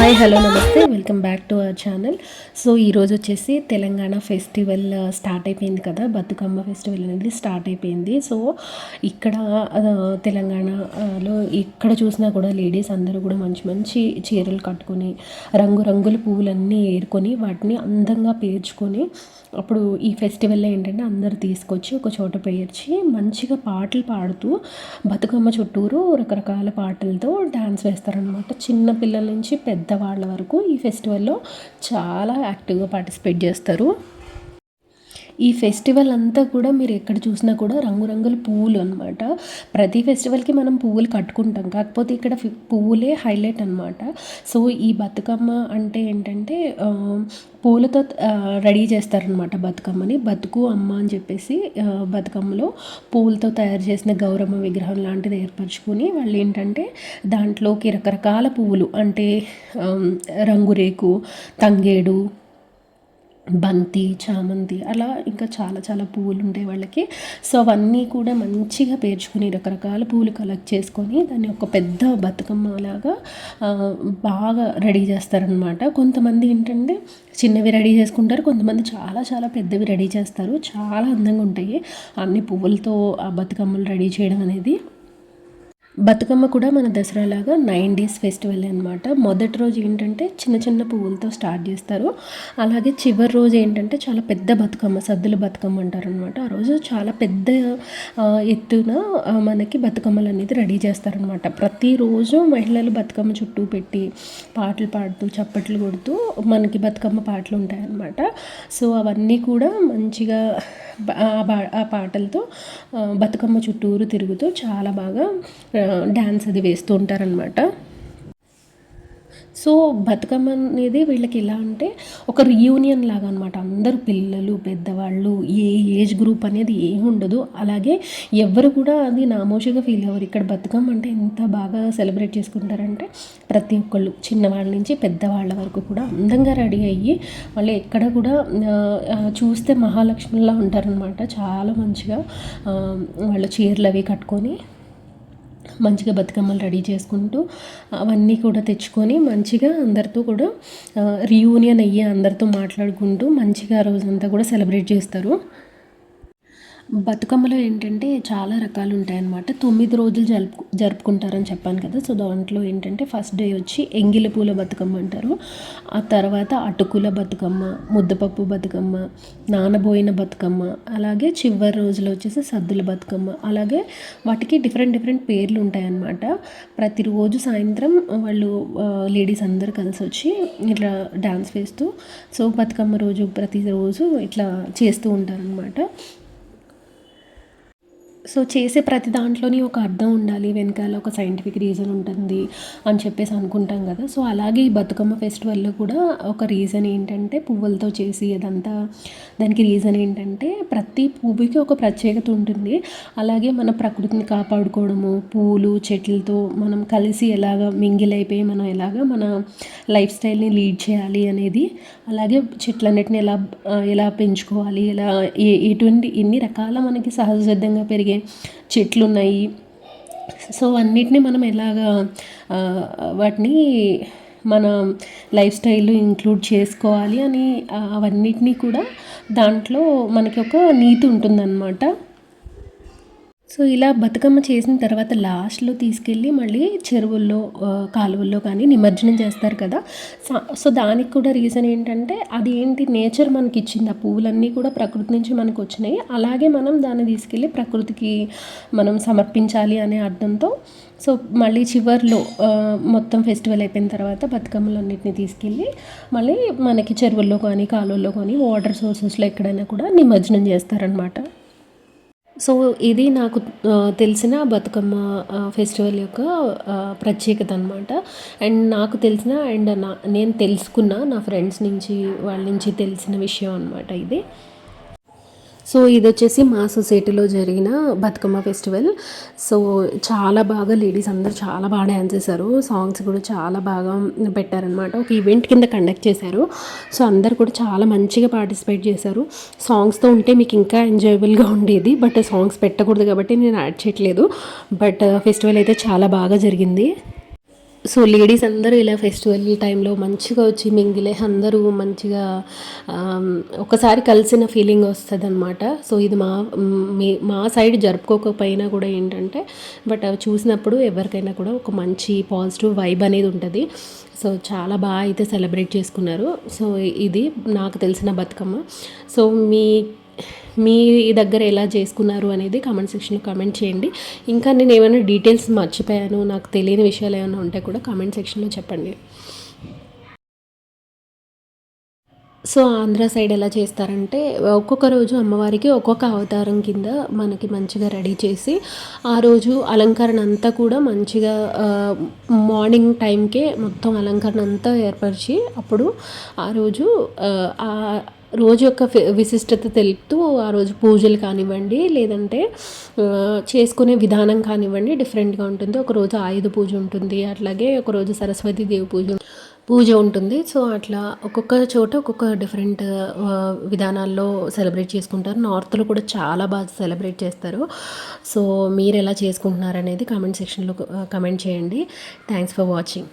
Hi hello నమస్తే. Welcome back to our channel so ఈరోజు వచ్చేసి తెలంగాణ ఫెస్టివల్ uh, స్టార్ట్ అయిపోయింది కదా. బతుకమ్మ ఫెస్టివల్ అనేది స్టార్ట్ అయిపోయింది. సో ఇక్కడ uh, తెలంగాణలో ఇక్కడ చూసినా కూడా లేడీస్ అందరూ కూడా మంచి మంచి చీరలు కట్టుకొని రంగురంగుల పువ్వులన్నీ ఏరుకొని వాటిని అందంగా పేర్చుకొని అప్పుడు ఈ ఫెస్టివల్లో ఏంటంటే అందరు తీసుకొచ్చి ఒక చోట పేర్చి మంచిగా పాటలు పాడుతూ బతుకమ్మ చుట్టూరు రకరకాల పాటలతో డ్యాన్స్ వేస్తారనమాట చిన్న పిల్లల నుంచి పెద్దవాళ్ళ వరకు ఈ ఫెస్టివల్లో చాలా యాక్టివ్గా పార్టిసిపేట్ చేస్తారు. ఈ ఫెస్టివల్ అంతా కూడా మీరు ఎక్కడ చూసినా కూడా రంగురంగుల పువ్వులు అనమాట ప్రతి ఫెస్టివల్కి మనం పువ్వులు కట్టుకుంటాం. కాకపోతే ఇక్కడ పువ్వులే హైలైట్ అనమాట సో ఈ బతుకమ్మ అంటే ఏంటంటే పూలతో రెడీ చేస్తారనమాట బతుకమ్మని. బతుకు అమ్మ అని చెప్పేసి బతుకమ్మలో పూలతో తయారు చేసిన గౌరమ్మ విగ్రహం లాంటిది ఏర్పరచుకుని వాళ్ళు ఏంటంటే దాంట్లోకి రకరకాల పువ్వులు అంటే రంగురేకు తంగేడు బంతి చామంతి అలా ఇంకా చాలా చాలా పువ్వులు ఉంటాయి వాళ్ళకి. సో అవన్నీ కూడా మంచిగా పేర్చుకుని రకరకాల పువ్వులు కలెక్ట్ చేసుకొని దాన్ని ఒక పెద్ద బతుకమ్మ లాగా బాగా రెడీ చేస్తారనమాట కొంతమంది ఏంటంటే చిన్నవి రెడీ చేసుకుంటారు కొంతమంది చాలా చాలా పెద్దవి రెడీ చేస్తారు. చాలా అందంగా ఉంటాయి. అన్ని పువ్వులతో ఆ బతుకమ్మలు రెడీ చేయడం అనేది. బతుకమ్మ కూడా మన దసరా లాగా నైన్ డేస్ ఫెస్టివల్ అనమాట మొదటి రోజు ఏంటంటే చిన్న చిన్న పువ్వులతో స్టార్ట్ చేస్తారు. అలాగే చివరి రోజు ఏంటంటే చాలా పెద్ద బతుకమ్మ సద్దుల బతుకమ్మ అంటారు అనమాట ఆ రోజు చాలా పెద్ద ఎత్తున మనకి బతుకమ్మలు అనేది రెడీ చేస్తారనమాట ప్రతిరోజు మహిళలు బతుకమ్మ చుట్టూ పెట్టి పాటలు పాడుతూ చప్పట్లు కొడుతూ మనకి బతుకమ్మ పాటలు ఉంటాయన్నమాట. సో అవన్నీ కూడా మంచిగా ఆ ఆ పాటలతో బతుకమ్మ చుట్టూరు తిరుగుతూ చాలా బాగా డ్యాన్స్ అది వేస్తూ ఉంటారనమాట సో బతుకమ్మ అనేది వీళ్ళకి ఎలా అంటే ఒక రియూనియన్ లాగా అనమాట అందరూ పిల్లలు పెద్దవాళ్ళు ఏ ఏజ్ గ్రూప్ అనేది ఏమి ఉండదు. అలాగే ఎవరు కూడా అది నామోషిగా ఫీల్ అవ్వరు. ఇక్కడ బతుకమ్మ అంటే ఎంత బాగా సెలబ్రేట్ చేసుకుంటారంటే ప్రతి ఒక్కళ్ళు చిన్నవాళ్ళ నుంచి పెద్దవాళ్ళ వరకు కూడా అందంగా రెడీ అయ్యి వాళ్ళు ఎక్కడ కూడా చూస్తే మహాలక్ష్మిలా ఉంటారనమాట చాలా మంచిగా వాళ్ళు చీరలు అవి కట్టుకొని మంచిగా బతుకమ్మలు రెడీ చేసుకుంటూ అవన్నీ కూడా తెచ్చుకొని మంచిగా అందరితో కూడా రీయూనియన్ అయ్యి అందరితో మాట్లాడుకుంటూ మంచిగా ఆ రోజంతా కూడా సెలబ్రేట్ చేస్తారు. బతుకమ్మలో ఏంటంటే చాలా రకాలు ఉంటాయన్నమాట తొమ్మిది రోజులు జరుపు జరుపుకుంటారని చెప్పాను కదా. సో దాంట్లో ఏంటంటే ఫస్ట్ డే వచ్చి ఎంగిలి పూల బతుకమ్మ అంటారు. ఆ తర్వాత అటుకుల బతుకమ్మ ముద్దపప్పు బతుకమ్మ నానబోయిన బతుకమ్మ అలాగే చివరి రోజులో వచ్చేసి సద్దుల బతుకమ్మ అలాగే వాటికి డిఫరెంట్ డిఫరెంట్ పేర్లు ఉంటాయన్నమాట ప్రతిరోజు సాయంత్రం వాళ్ళు లేడీస్ అందరు కలిసి వచ్చి ఇట్లా డ్యాన్స్ వేస్తూ సో బతుకమ్మ రోజు ప్రతిరోజు ఇట్లా చేస్తూ ఉంటారనమాట సో చేసే ప్రతి దాంట్లోని ఒక అర్థం ఉండాలి వెనకాల ఒక సైంటిఫిక్ రీజన్ ఉంటుంది అని చెప్పేసి అనుకుంటాం కదా. సో అలాగే ఈ బతుకమ్మ ఫెస్టివల్లో కూడా ఒక రీజన్ ఏంటంటే పువ్వులతో చేసి అదంతా దానికి రీజన్ ఏంటంటే ప్రతి పువ్వుకి ఒక ప్రత్యేకత ఉంటుంది. అలాగే మన ప్రకృతిని కాపాడుకోవడము పూలు చెట్లతో మనం కలిసి ఎలాగ మింగిల్ అయిపోయి మనం ఎలాగ మన లైఫ్ స్టైల్ని లీడ్ చేయాలి అనేది అలాగే చెట్లన్నిటిని ఎలా ఎలా పెంచుకోవాలి ఎలా ఎటువంటి ఎన్ని రకాల మనకి సహజసిద్ధంగా పెరిగి పెరిగే చెట్లు ఉన్నాయి సో అన్నిటిని మనం ఎలాగా వాటిని మన లైఫ్ స్టైల్లో ఇంక్లూడ్ చేసుకోవాలి అని అవన్నిటినీ కూడా దాంట్లో మనకి ఒక నీతి ఉంటుందన్నమాట. సో ఇలా బతుకమ్మ చేసిన తర్వాత లాస్ట్లో తీసుకెళ్ళి మళ్ళీ చెరువుల్లో కాలువల్లో కానీ నిమజ్జనం చేస్తారు కదా. సో దానికి కూడా రీజన్ ఏంటంటే అది ఏంటి నేచర్ మనకి ఇచ్చింది ఆ పువ్వులన్నీ కూడా ప్రకృతి నుంచి మనకు వచ్చినాయి అలాగే మనం దాన్ని తీసుకెళ్ళి ప్రకృతికి మనం సమర్పించాలి అనే అర్థంతో సో మళ్ళీ చివర్లో మొత్తం ఫెస్టివల్ అయిపోయిన తర్వాత బతుకమ్మలన్నింటినీ తీసుకెళ్ళి మళ్ళీ మనకి చెరువుల్లో కానీ కాలువల్లో కానీ వాటర్ సోర్సెస్లో ఎక్కడైనా కూడా నిమజ్జనం చేస్తారనమాట సో ఇది నాకు తెలిసిన బతుకమ్మ ఫెస్టివల్ యొక్క ప్రత్యేకత అనమాట అండ్ నాకు తెలిసిన అండ్ నా నేను తెలుసుకున్న నా ఫ్రెండ్స్ నుంచి వాళ్ళ నుంచి తెలిసిన విషయం అనమాట ఇది. సో ఇది వచ్చేసి మా సొసైటీలో జరిగిన బతుకమ్మ ఫెస్టివల్. సో చాలా బాగా లేడీస్ అందరూ చాలా బాగా డ్యాన్స్ చేశారు. సాంగ్స్ కూడా చాలా బాగా పెట్టారనమాట ఒక ఈవెంట్ కింద కండక్ట్ చేశారు. సో అందరు కూడా చాలా మంచిగా పార్టిసిపేట్ చేశారు. సాంగ్స్తో ఉంటే మీకు ఇంకా ఎంజాయబుల్గా ఉండేది. బట్ సాంగ్స్ పెట్టకూడదు కాబట్టి నేను యాడ్ చేయట్లేదు. బట్ ఫెస్టివల్ అయితే చాలా బాగా జరిగింది. సో లేడీస్ అందరూ ఇలా ఫెస్టివల్ టైంలో మంచిగా వచ్చి మింగిలే అందరూ మంచిగా ఒకసారి కలిసిన ఫీలింగ్ వస్తుంది అనమాట సో ఇది మా మీ మా సైడ్ జరుపుకోకపోయినా కూడా ఏంటంటే బట్ అవి చూసినప్పుడు ఎవరికైనా కూడా ఒక మంచి పాజిటివ్ వైబ్ అనేది ఉంటుంది. సో చాలా బాగా అయితే సెలబ్రేట్ చేసుకున్నారు. సో ఇది నాకు తెలిసిన బతుకమ్మ. సో మీ మీ దగ్గర ఎలా చేసుకున్నారు అనేది కామెంట్ సెక్షన్లో కామెంట్ చేయండి. ఇంకా నేను ఏమైనా డీటెయిల్స్ మర్చిపోయాను నాకు తెలియని విషయాలు ఏమైనా ఉంటే కూడా కామెంట్ సెక్షన్లో చెప్పండి. సో ఆంధ్ర సైడ్ ఎలా చేస్తారంటే ఒక్కొక్క రోజు అమ్మవారికి ఒక్కొక్క అవతారం కింద మనకి మంచిగా రెడీ చేసి ఆ రోజు అలంకరణ అంతా కూడా మంచిగా మార్నింగ్ టైంకే మొత్తం అలంకరణ అంతా ఏర్పరిచి అప్పుడు ఆ రోజు ఆ రోజు యొక్క విశిష్టత తెలుపుతూ ఆ రోజు పూజలు కానివ్వండి లేదంటే చేసుకునే విధానం కానివ్వండి డిఫరెంట్గా ఉంటుంది. ఒక రోజు ఆయుధ పూజ ఉంటుంది అట్లాగే ఒకరోజు సరస్వతి దేవి పూజ పూజ ఉంటుంది. సో అట్లా ఒక్కొక్క చోట ఒక్కొక్క డిఫరెంట్ విధానాల్లో సెలబ్రేట్ చేసుకుంటారు. నార్త్లో కూడా చాలా బాగా సెలబ్రేట్ చేస్తారు. సో మీరు ఎలా చేసుకుంటున్నారు అనేది కామెంట్ సెక్షన్లో కమెంట్ చేయండి. Thanks for watching.